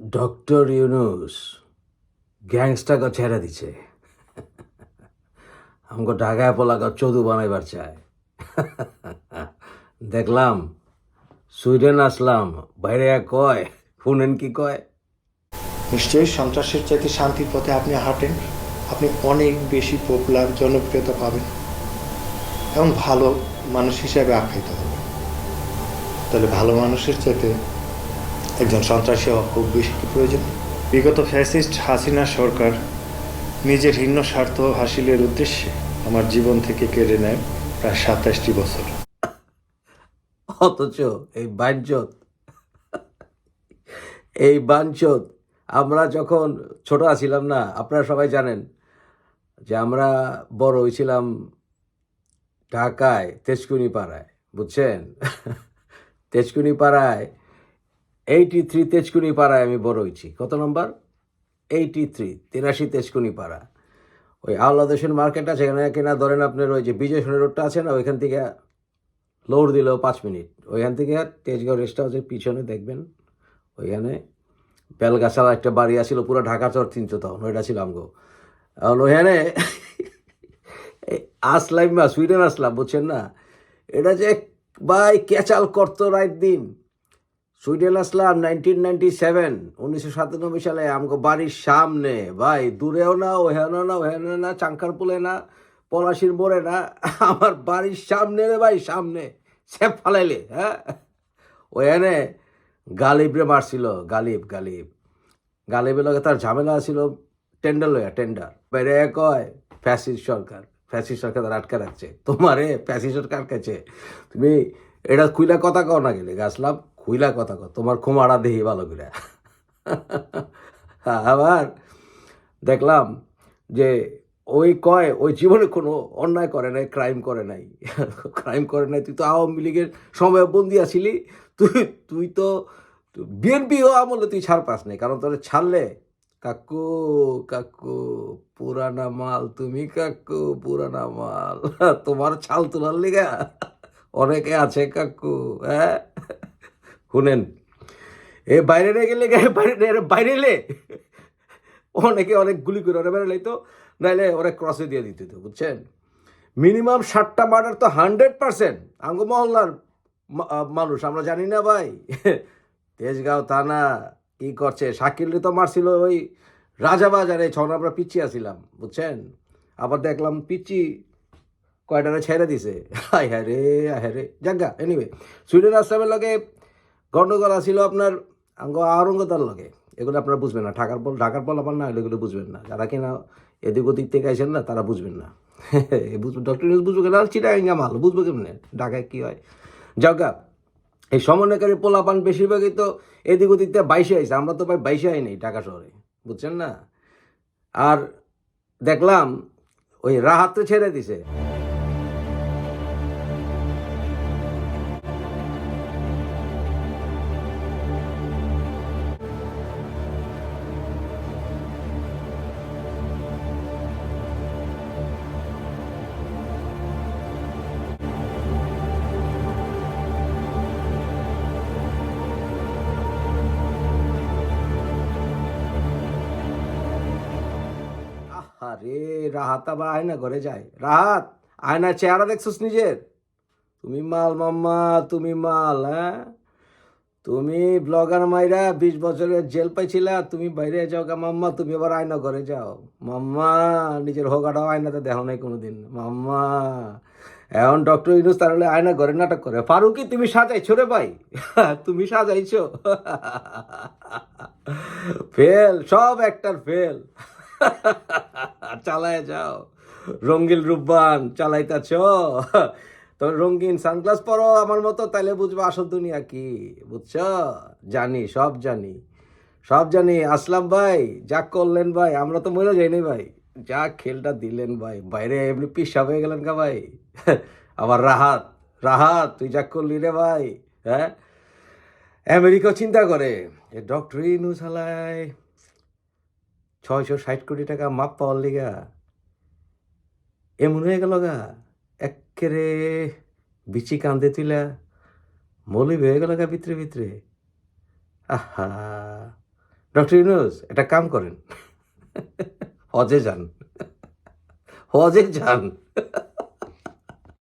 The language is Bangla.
ডক্টর ইউনুস গ্যাংস্টাকে ছেড়ে দিছে আমাকে ঢাকায় পোলাকে চদু বানাইবার চায় দেখলাম সুইডেন আসলাম বাইরে কয় শুনেন কি কয় নিশ্চয়ই সন্ত্রাসের চাইতে শান্তির পথে আপনি হাঁটেন আপনি অনেক বেশি পপুলার জনপ্রিয়তা পাবেন এবং ভালো মানুষ হিসেবে আখ্যায়িত হবেন তাহলে ভালো মানুষের চাইতে একজন সন্ত্রাসী হওয়া খুব বেশি প্রয়োজন? বিগত ফ্যাসিস্ট হাসিনা সরকার নিজের হীন স্বার্থ হাসিলের উদ্দেশ্যে আমার জীবন থেকে কেড়ে নেয় প্রায় সাতাশটি বছর। অথচ এই বাঞ্চত এই বাঞ্চত আমরা যখন ছোট আছিলাম না, আপনারা সবাই জানেন যে আমরা বড় হয়েছিলাম ঢাকায় তেজকুনি পাড়ায় বুঝছেন? তেজকুনি পাড়ায় এইটি থ্রি তেজকুনি পাড়ায় আমি বড় হয়েছি। কত নম্বর? এইটি থ্রি তিরাশি তেজকুনি পাড়া ওই আওলাদেশের মার্কেট আছে এখানে কিনা ধরেন আপনার ওই যে বিজয় সোনের রোডটা আছে না, ওইখান থেকে লোড দিল পাঁচ মিনিট। ওইখান থেকে তেজগাঁও রেস্ট হাউসের পিছনে, দেখবেন। ওইখানে বেলগাছার একটা বাড়ি আছিল, পুরো ঢাকা চর তিনশো তখন ওইটা ছিল আমগো। এখন ওইখানে আসলাম বা সুইডেন আসলাম, বুঝছেন না? এটা যে ভাই, ক্যাচাল করতো রাইট দিন। সুইডেন আসলাম নাইনটিন নাইনটি সেভেন উনিশশো সাতানব্বই সালে আমাকে বাড়ির সামনে। ভাই, দূরেও না ওহেনও না ওহেনে না চাঙ্কার পুলে না, পলাশির মোড়ে না, আমার বাড়ির সামনে রে ভাই, সামনে। সে ফালাইলে হ্যাঁ? ওখানে গালিবরে মারছিল, গালিব গালিব। গালিবের লগে তার ঝামেলা ছিল টেন্ডার লয়া টেন্ডার বাইরে কয়, ফ্যাসিস সরকার ফ্যাসিস সরকার তার আটকে রাখছে। তোমারে ফ্যাসিস সরকার কাছে তুমি এটা খুইলা কথা কও না গেলে, গাছলাম। খুইলা কথা কও, তোমার খুমাড়া দেহি ভালো করে আবার দেখলাম যে ওই কয়, ওই জীবনে কোনো অন্যায় করে নাই ক্রাইম করে নাই। ক্রাইম করে নাই, তুই তো আওয়ামী লীগের সময় বন্দি আছিলি, তুই তুই তো বিএনপি ও আমলে তুই ছাড় পাস নাই কারণ তোর ছাড়লে, কাকু কাকু, পুরানা মাল তুমি কাকু, পুরানা মাল, তোমার ছাল তোলার লিগা অনেকে আছে কাকু হ্যাঁ? শুনেন, এ বাইরে রে গেলে বাইরে বাইরে লে অনেকে অনেক গুলি করে ওরা বেরোলেই তো, নাইলে ওরা ক্রসে দিয়ে দিত তো, বুঝছেন? মিনিমাম ষাটটা মার্ডার তো হান্ড্রেড পার্সেন্ট আঙ্গ মহল্লার মানুষ, আমরা জানি না ভাই। তেজগাঁও থানা কি করছে? শাকিল তো মারছিল ওই রাজাবাজারে ছন আমরা পিচ্ছি আসিলাম বুঝছেন? আবার দেখলাম পিচ্ছি কয়টারে ছেড়ে দিছে। হায় হ্যাঁ রে হ্যাঁ রে। জাগা এনিওয়ে সুইডেন আসামের লগে গন্ডগোল ছিল আপনার আঙ্গ আরঙ্গতার লগে। এগুলো আপনারা বুঝবেন না। ঢাকার পল ঢাকার বল আবার না এগুলো বুঝবেন না। যারা কিনা এদিক ওদিক থেকে আইসেন না, তারা বুঝবেন না। বুঝবেন ডক্টর নিউজ বুঝব কেন? চিটাঙ্গা মাল, বুঝব কেমনে? ঢাকায় কী হয়? জাগা এই সমন্বয়কারী পোলাপান বেশিরভাগই তো এদিক ওদিক থেকে বাইশে আইসে আমরা তো ভাই বাইশে আই নেই ঢাকা শহরে। বুঝছেন না? আর দেখলাম ওই রাহাতে ছেড়ে দিছে। আরে, রাহাত আবার আয়না ঘরে যায়। রাহাত আয়না চেহারা দেখছিস নিজের? তুমি মাল মাম্মা, তুমি মাল হ্যাঁ? তুমি ব্লগার মাইরা বিশ বছরের জেল পাইছিলা, তুমি বাইরে যাও গা মাম্মা, তুমি আবার আয়না ঘরে যাও। মাম্মা, নিজের হোগাটাও আয়নাতে দেখো নাই কোনোদিন। মাম্মা, এখন ডক্টর ইনুস তাহলে আয়না ঘরে নাটক করে। ফারুকি, তুমি সাজাইছো রে ভাই। তুমি সাজাইছো। ফেল, সব একটার ফেল। চালায় যাও। রঙ্গিল রূপবান, চালাইতাছ? তো রঙ্গিন সানগ্লাস পরো আমার মতো, তাইলে বুঝব আসল দুনিয়া কি, বুঝছ? জানি, সব জানি। সব জানি। আসলাম ভাই, যা করলেন ভাই, আমরা তো মরে যাইনি ভাই। যা খেলটা দিলেন ভাই, বাইরে এমনি পিসা হয়ে গেলেন কা ভাই। আবার রাহাত রাহাত, তুই যা করলি রে ভাই হ্যাঁ? আমেরিকা চিন্তা করে, এ ডক্টর ইনুস হালায় ছয়শো ষাট কোটি টাকা মাপ পাওয়ার লিগা। এমন হয়ে গেল গা একেরে বিচি কান্দে তুইলা মলি হয়ে গেল গা ভিতরে ভিতরে। আহা, ডক্টর ইউনুস এটা কাম করেন। হজে যান। হজে যান।